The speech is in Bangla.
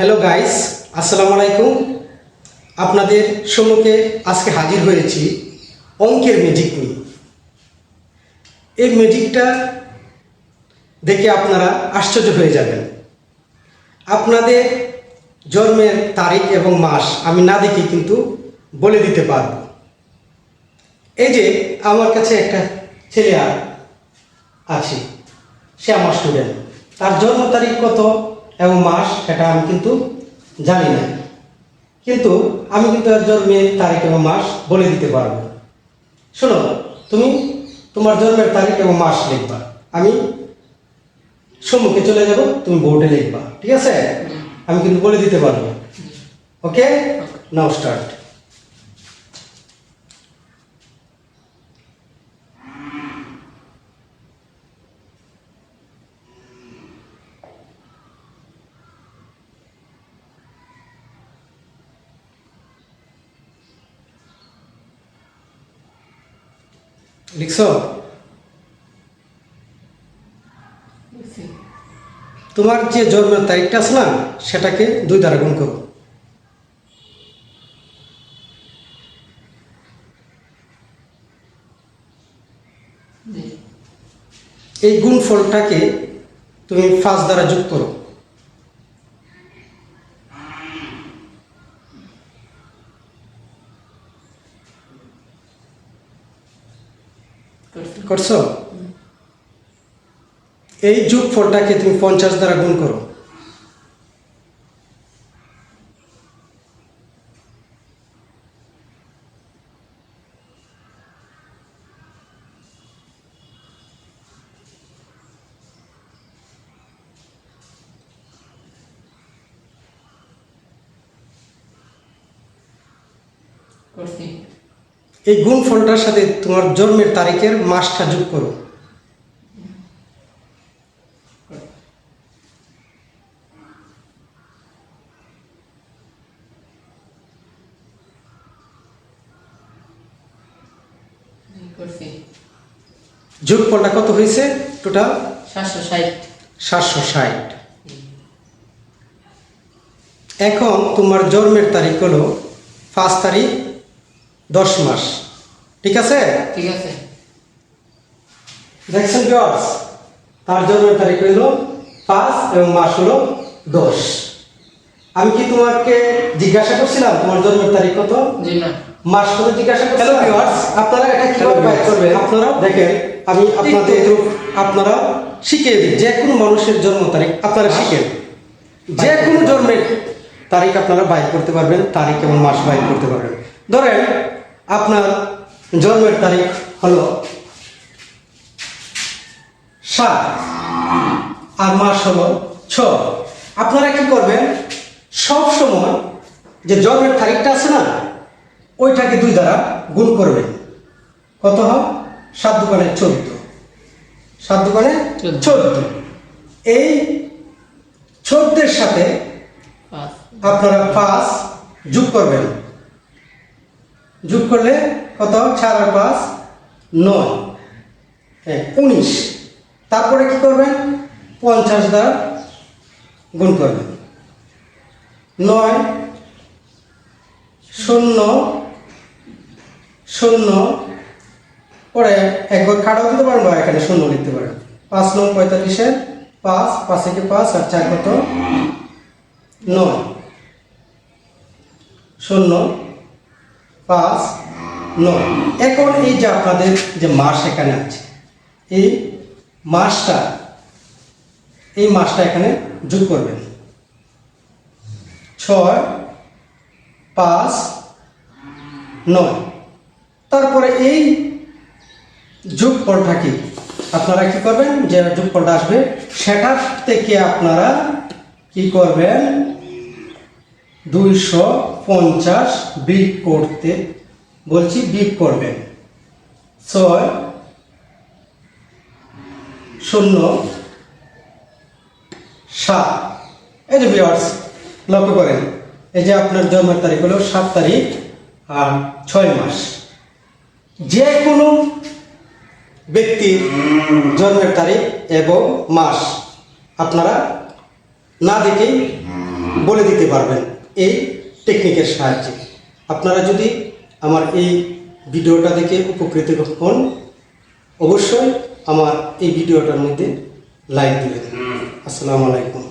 হ্যালো গাইস আসসালামু আলাইকুম আপনাদের সম্মুখে আজকে হাজির হয়েছি অঙ্কের ম্যাজিক নিয়ে। এই ম্যাজিকটা দেখে আপনারা আশ্চর্য হয়ে যাবেন। আপনাদের জন্মের তারিখ এবং মাস আমি না দেখি কিন্তু বলে দিতে পারব। এই যে আমার কাছে একটা ছেলে আছে, সে আমার স্টুডেন্ট তার জন্ম তারিখ কত? এবং মাস এটা আমি কিন্তু জানি না। কিন্তু আমি কিন্তু এর জন্মের তারিখ এবং মাস বলে দিতে পারব। শোনো তুমি তোমার জন্মের তারিখ এবং মাস লিখবা। আমি সম্মুখে চলে যাব তুমি বোর্ডে লিখবা। ঠিক আছে? আমি কিন্তু বলে দিতে পারব। ওকে। Now start. লিখছো? তোমার যে জন্মের তারিখটা আছে না সেটাকে দুই দ্বারা গুণ করো। এই গুণ ফলটাকে তুমি পাঁচ দ্বারা যোগ করো। করছ? এই যোগ ফলটাকে তুমি পঞ্চাশ দ্বারা গুণ করো। করছি। এই গুণ ফলটার সাথে তোমার জন্মের তারিখের মাসটা যোগ করো। করছি যোগ ফলটা কত হয়েছে? টোটাল সাতশো ষাট। সাতশো ষাট। এখন তোমার জন্মের তারিখ হলো পাঁচ তারিখ দশ মাস। ঠিক আছে? ঠিক আছে। দেখছেন জর্জ তার জন্মের তারিখ হলো পাঁচ এবং মাস হলো দশ। আমি কি তোমাকে জিজ্ঞাসা করছিলাম তোমার জন্মের তারিখ কত? মাস কত জিজ্ঞাসা করছিলাম? ভিউয়ার্স আপনারা এটা কীভাবে করবেন? আপনারা দেখেন আমি আপনাদের আপনারা শিখিয়ে দিই যে কোনো মানুষের জন্ম তারিখ আপনারা শিখেন। যে কোনো জন্মের তারিখ আপনারা বাইর করতে পারবেন তারিখ এবং মাস বাইর করতে পারবেন। ধরেন আপনার জন্মের তারিখ হলো সাত আর মাস হল ছ আপনারা কি করবেন? সব সময় যে জন্মের তারিখটা আছে না ওইটাকে দুই দ্বারা গুণ করবেন। কত হয়? সাত দোকানে চোদ্দ। সাত দোকানে চোদ্দ। চোদ্দ। এই চোদ্দের সাথে আপনারা পাঁচ যোগ করবেন। যোগ করলে কত? চার আর পাঁচ, নয়। হ্যাঁ উনিশ। তারপরে কি করবেন? পঞ্চাশ দ্বারা গুণ করবেন। নয়, শূন্য শূন্য। পরে একবার খাটাও দিতে পারেন বা এখানে শূন্য লিখতে পারেন। পাঁচ নং পঁয়তাল্লিশের পাঁচ পাঁচ থেকে পাঁচ আর চার কত? নয়। শূন্য পাঁচ, নয়। এখন এই যে আপনাদের যে মাস এখানে আছে, এই মাসটা এই মাসটা এখানে যোগ করবেন। ছয়, পাঁচ, নয়। তারপরে এই যোগফলটা কি? আপনারা কি করবেন? যে যোগফলটা আসবে, সেটার থেকে আপনারা কি করবেন? দুইশো পঞ্চাশ বিট করতে, বলছি বিট করবেন। ছয়, শূন্য, সাত। এই যে ভিওয়ার্স লক্ষ্য করেন, এই যে আপনার জন্মের তারিখ হলো সাত তারিখ আর ছয় মাস। যে কোনো ব্যক্তির জন্মের তারিখ এবং মাস আপনারা না দেখেই বলে দিতে পারবেন। এই টেকনিকের সাহায্যে। আপনারা যদি আমার এই ভিডিওটা দেখে উপকৃত হন অবশ্যই আমার এই ভিডিওটার মধ্যে লাইক দিবেন। আসসালামু আলাইকুম।